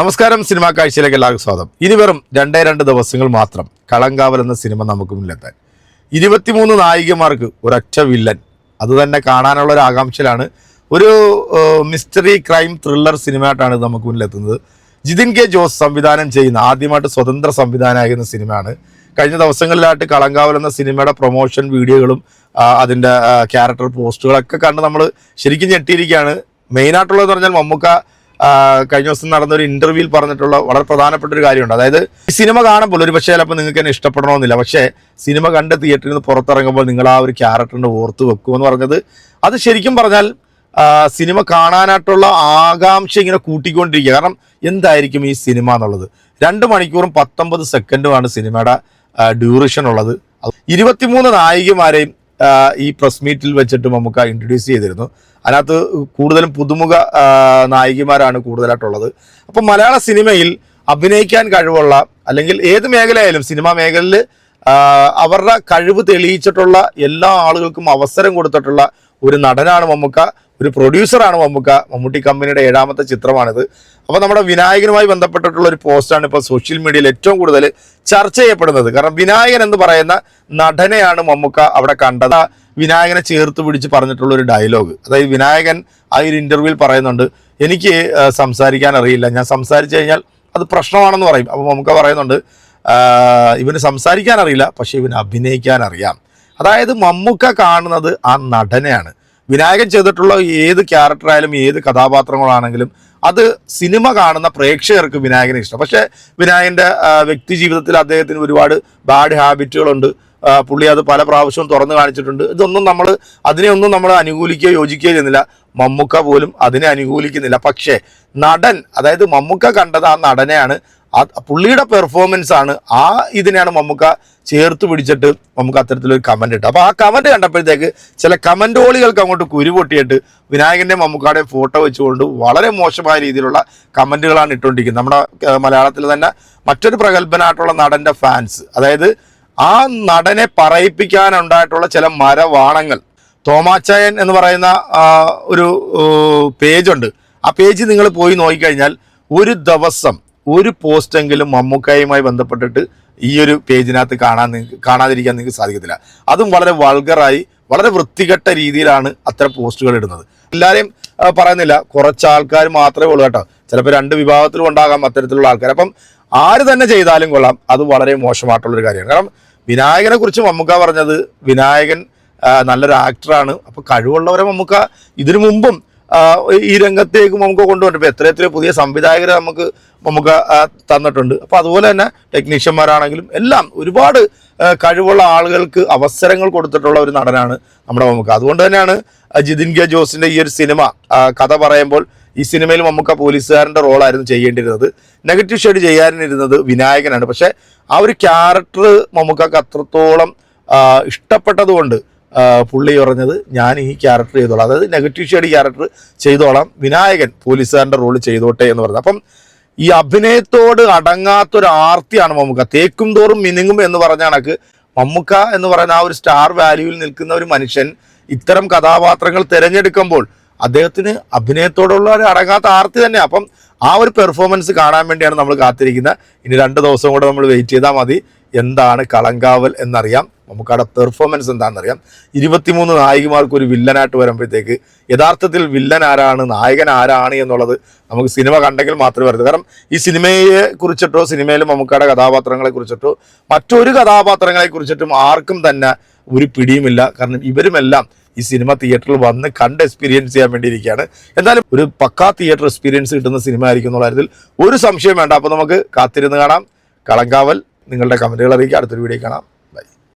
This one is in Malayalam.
നമസ്കാരം സിനിമാ കാഴ്ചയിലേക്ക് എല്ലാവർക്കും സ്വാഗതം. ഇനി വെറും രണ്ടേ രണ്ട് ദിവസങ്ങൾ മാത്രം കളങ്കാവൽ എന്ന സിനിമ നമുക്ക് മുന്നിലെത്താൻ. ഇരുപത്തിമൂന്ന് നായികമാർക്ക് ഒരൊറ്റ വില്ലൻ. അത് തന്നെ കാണാനുള്ള ഒരു ആകാംക്ഷയിലാണ്. ഒരു മിസ്റ്ററി ക്രൈം ത്രില്ലർ സിനിമയായിട്ടാണ് ഇത് നമുക്ക് മുന്നിലെത്തുന്നത്. ജിതിൻ കെ ജോസ് സംവിധാനം ചെയ്യുന്ന ആദ്യമായിട്ട് സ്വതന്ത്ര സംവിധാനമാകുന്ന സിനിമയാണ്. കഴിഞ്ഞ ദിവസങ്ങളിലായിട്ട് കളങ്കാവൽ എന്ന സിനിമയുടെ പ്രൊമോഷൻ വീഡിയോകളും അതിന്റെ ക്യാരക്ടർ പോസ്റ്റുകളൊക്കെ കണ്ട് നമ്മൾ ശരിക്കും ഞെട്ടിയിരിക്കുകയാണ്. മെയിനായിട്ടുള്ളതെന്ന് പറഞ്ഞാൽ മമ്മൂക്ക കഴിഞ്ഞ ദിവസം നടന്ന ഒരു ഇന്റർവ്യൂവിൽ പറഞ്ഞിട്ടുള്ള വളരെ പ്രധാനപ്പെട്ട ഒരു കാര്യമുണ്ട്. അതായത് സിനിമ കാണുമ്പോൾ ഒരു പക്ഷേ ചിലപ്പോൾ നിങ്ങൾക്ക് തന്നെ ഇഷ്ടപ്പെടണമെന്നില്ല. പക്ഷേ സിനിമ കണ്ട് തിയേറ്ററിൽ നിന്ന് പുറത്തിറങ്ങുമ്പോൾ നിങ്ങൾ ആ ഒരു ക്യാരക്ടറിനെ ഓർത്ത് വെക്കുമെന്ന് പറഞ്ഞത് അത് ശരിക്കും പറഞ്ഞാൽ സിനിമ കാണാനായിട്ടുള്ള ആകാംക്ഷ ഇങ്ങനെ കൂട്ടിക്കൊണ്ടിരിക്കുക. കാരണം എന്തായിരിക്കും ഈ സിനിമ എന്നുള്ളത്? രണ്ട് മണിക്കൂറും പത്തൊമ്പത് സെക്കൻഡുമാണ് സിനിമയുടെ ഡ്യൂറേഷൻ ഉള്ളത്. ഇരുപത്തിമൂന്ന് നായികമാരെയും ഈ പ്രസ് മീറ്റിൽ വെച്ചിട്ട് നമുക്ക് ഇൻട്രൊഡ്യൂസ് ചെയ്തിരുന്നു. അതിനകത്ത് കൂടുതലും പുതുമുഖ നായികമാരാണ് കൂടുതലായിട്ടുള്ളത്. അപ്പം മലയാള സിനിമയിൽ അഭിനയിക്കാൻ കഴിവുള്ള അല്ലെങ്കിൽ ഏത് മേഖലയായാലും സിനിമാ മേഖലയിൽ അവരുടെ കഴിവ് തെളിയിച്ചിട്ടുള്ള എല്ലാ ആളുകൾക്കും അവസരം കൊടുത്തിട്ടുള്ള ഒരു നടനാണ് മമ്മൂക്ക ഒരു പ്രൊഡ്യൂസറാണ് മമ്മൂക്ക. മമ്മൂട്ടി കമ്പനിയുടെ ഏഴാമത്തെ ചിത്രമാണിത്. അപ്പോൾ നമ്മുടെ വിനായകനുമായി ബന്ധപ്പെട്ടിട്ടുള്ള ഒരു പോസ്റ്റാണ് ഇപ്പോൾ സോഷ്യൽ മീഡിയയിൽ ഏറ്റവും കൂടുതൽ ചർച്ച ചെയ്യപ്പെടുന്നത്. കാരണം വിനായകൻ എന്ന് പറയുന്ന നടനെയാണ് മമ്മൂക്ക അവിടെ കണ്ടത്. വിനായകനെ ചേർത്ത് പിടിച്ച് പറഞ്ഞിട്ടുള്ള ഒരു ഡയലോഗ് അതായത് വിനായകൻ ആ ഒരു ഇന്റർവ്യൂവിൽ പറയുന്നുണ്ട് എനിക്ക് സംസാരിക്കാൻ അറിയില്ല. ഞാൻ സംസാരിച്ചു കഴിഞ്ഞാൽ അത് പ്രശ്നമാണെന്ന് പറയും. അപ്പോൾ മമ്മൂക്ക പറയുന്നുണ്ട് ഇവന് സംസാരിക്കാൻ അറിയില്ല പക്ഷെ ഇവന് അഭിനയിക്കാൻ അറിയാം. അതായത് മമ്മൂക്ക കാണുന്നത് ആ നടനെയാണ്. വിനായകൻ ചെയ്തിട്ടുള്ള ഏത് ക്യാരക്ടറായാലും ഏത് കഥാപാത്രങ്ങളാണെങ്കിലും അത് സിനിമ കാണുന്ന പ്രേക്ഷകർക്ക് വിനായകനെ ഇഷ്ടം. പക്ഷേ വിനായകന്റെ വ്യക്തി ജീവിതത്തിൽ അദ്ദേഹത്തിന് ഒരുപാട് ബാഡ് ഹാബിറ്റുകളുണ്ട് പുള്ളി അത് പല പ്രാവശ്യവും തുറന്നു കാണിച്ചിട്ടുണ്ട്. ഇതൊന്നും നമ്മൾ അതിനെയൊന്നും നമ്മൾ അനുകൂലിക്കുകയോ യോജിക്കുകയോ ചെയ്യുന്നില്ല. മമ്മൂക്ക പോലും അതിനെ അനുകൂലിക്കുന്നില്ല. പക്ഷേ നടൻ അതായത് മമ്മൂക്ക കണ്ടത് ആ നടനെയാണ്. പുള്ളിയുടെ പെർഫോമൻസ് ആണ്. ആ ഇതിനെയാണ് മമ്മൂക്ക ചേർത്ത് പിടിച്ചിട്ട് നമുക്ക് അത്തരത്തിലൊരു കമന്റ് ഇട്ടു അപ്പോൾ ആ കമന്റ് കണ്ടപ്പോഴത്തേക്ക് ചില കമന്റോളികൾക്ക് അങ്ങോട്ട് കുരുപൊട്ടിയിട്ട് വിനായകന്റെ മമ്മൂക്കാടെ ഫോട്ടോ വെച്ചുകൊണ്ട് വളരെ മോശമായ രീതിയിലുള്ള കമന്റുകളാണ് ഇട്ടുകൊണ്ടിരിക്കുന്നത് നമ്മുടെ മലയാളത്തിൽ തന്നെ മറ്റൊരു പ്രഗത്ഭനായിട്ടുള്ള നടന്റെ ഫാൻസ് അതായത് ആ നടനെ പറയിപ്പിക്കാനുണ്ടായിട്ടുള്ള ചില മരവാണങ്ങൾ തോമാച്ചായൻ എന്ന് പറയുന്ന ഒരു പേജുണ്ട്. ആ പേജ് നിങ്ങൾ പോയി നോക്കിക്കഴിഞ്ഞാൽ ഒരു ദിവസം ഒരു പോസ്റ്റെങ്കിലും മമ്മൂക്കായുമായി ബന്ധപ്പെട്ടിട്ട് ഈ ഒരു പേജിനകത്ത് കാണാൻ നിങ്ങൾക്ക് കാണാതിരിക്കാൻ നിങ്ങൾക്ക് സാധിക്കത്തില്ല. അതും വളരെ വൾഗറായി വളരെ വൃത്തികെട്ട രീതിയിലാണ് അത്തരം പോസ്റ്റുകൾ ഇടുന്നത്. എല്ലാവരെയും പറയുന്നില്ല കുറച്ച് ആൾക്കാർ മാത്രമേ ഉള്ളൂ കേട്ടോ. ചിലപ്പോൾ രണ്ട് വിഭാഗത്തിലും ഉണ്ടാകാം അത്തരത്തിലുള്ള ആൾക്കാർ. അപ്പം ആര് തന്നെ ചെയ്താലും കൊള്ളാം. അത് വളരെ മോശമായിട്ടുള്ളൊരു കാര്യമാണ്. കാരണം വിനായകനെ കുറിച്ച് മമ്മൂക്ക പറഞ്ഞത് വിനായകൻ നല്ലൊരു ആക്ടറാണ് അപ്പോൾ കഴിവുള്ളവരെ മമ്മൂക്ക ഇതിനു മുമ്പും ഈ രംഗത്തേക്ക് നമുക്ക് കൊണ്ടുവന്നിട്ട് ഇപ്പോൾ എത്ര എത്ര പുതിയ സംവിധായകരെ നമുക്ക് നമുക്ക് തന്നിട്ടുണ്ട്. അപ്പോൾ അതുപോലെ തന്നെ ടെക്നീഷ്യന്മാരാണെങ്കിലും എല്ലാം ഒരുപാട് കഴിവുള്ള ആളുകൾക്ക് അവസരങ്ങൾ കൊടുത്തിട്ടുള്ള ഒരു നടനാണ് നമ്മുടെ മമ്മൂക്ക. അതുകൊണ്ട് തന്നെയാണ് ജിതിൻ കെ ജോസിന്റെ ഈ ഒരു സിനിമ കഥ പറയുമ്പോൾ ഈ സിനിമയിൽ മമ്മൂക്ക പോലീസുകാരന്റെ റോളായിരുന്നു ചെയ്യേണ്ടിയിരുന്നത്. നെഗറ്റീവ് ഷെയ്ഡ് ചെയ്യാനിരുന്നത് വിനായകനാണ്. പക്ഷേ ആ ഒരു ക്യാരക്ടർ മമ്മുക്കക്ക് അത്രത്തോളം ഇഷ്ടപ്പെട്ടതുകൊണ്ട് പുള്ളി പറഞ്ഞത് ഞാൻ ഈ ക്യാരക്ടർ ചെയ്തോളാം. അതായത് നെഗറ്റീവ് ഷെയ്ഡ് ക്യാരക്ടർ ചെയ്തോളാം. വിനായകൻ പോലീസുകാരന്റെ റോൾ ചെയ്തോട്ടെ എന്ന് പറഞ്ഞത്. അപ്പം ഈ അഭിനയത്തോട് അടങ്ങാത്തൊരു ആർത്തിയാണ് മമ്മൂക്ക. തേക്കും തോറും മിനുങ്ങും എന്ന് പറഞ്ഞ കണക്ക് മമ്മൂക്ക എന്ന് പറയുന്ന ആ ഒരു സ്റ്റാർ വാല്യൂവിൽ നിൽക്കുന്ന ഒരു മനുഷ്യൻ ഇത്തരം കഥാപാത്രങ്ങൾ തിരഞ്ഞെടുക്കുമ്പോൾ അദ്ദേഹത്തിന് അഭിനയത്തോടുള്ള ഒരു അടങ്ങാത്ത ആർത്തി തന്നെ അപ്പം ആ ഒരു പെർഫോമൻസ് കാണാൻ വേണ്ടിയാണ് നമ്മൾ കാത്തിരിക്കുന്നത്. ഇനി രണ്ട് ദിവസം കൂടെ നമ്മൾ വെയിറ്റ് ചെയ്താൽ മതി. എന്താണ് കളങ്കാവൽ എന്നറിയാം. നമുക്കവിടെ പെർഫോമൻസ് എന്താണെന്നറിയാം. ഇരുപത്തിമൂന്ന് നായികമാർക്ക് ഒരു വില്ലനായിട്ട് വരുമ്പോഴത്തേക്ക് യഥാർത്ഥത്തിൽ വില്ലൻ ആരാണ് നായകൻ ആരാണ് എന്നുള്ളത് നമുക്ക് സിനിമ കണ്ടെങ്കിൽ മാത്രമേ വരുന്നത് കാരണം ഈ സിനിമയെ കുറിച്ചിട്ടോ സിനിമയിൽ മമ്മൂക്കയുടെ കഥാപാത്രങ്ങളെ കുറിച്ചിട്ടോ മറ്റൊരു കഥാപാത്രങ്ങളെ കുറിച്ചിട്ടും ആർക്കും തന്നെ ഒരു പിടിയുമില്ല. കാരണം ഇവരുമെല്ലാം ഈ സിനിമ തിയേറ്ററിൽ വന്ന് കണ്ട് എക്സ്പീരിയൻസ് ചെയ്യാൻ വേണ്ടിയിരിക്കുകയാണ്. എന്തായാലും ഒരു പക്കാ തിയേറ്റർ എക്സ്പീരിയൻസ് കിട്ടുന്ന സിനിമ ആയിരിക്കും എന്നുള്ള കാര്യത്തിൽ ഒരു സംശയം വേണ്ട. അപ്പോൾ നമുക്ക് കാത്തിരുന്ന് കാണാം. കളങ്കാവൽ നിങ്ങളുടെ കമന്റുകൾ അറിയിക്കുക. അടുത്തൊരു വീഡിയോ കാണാം.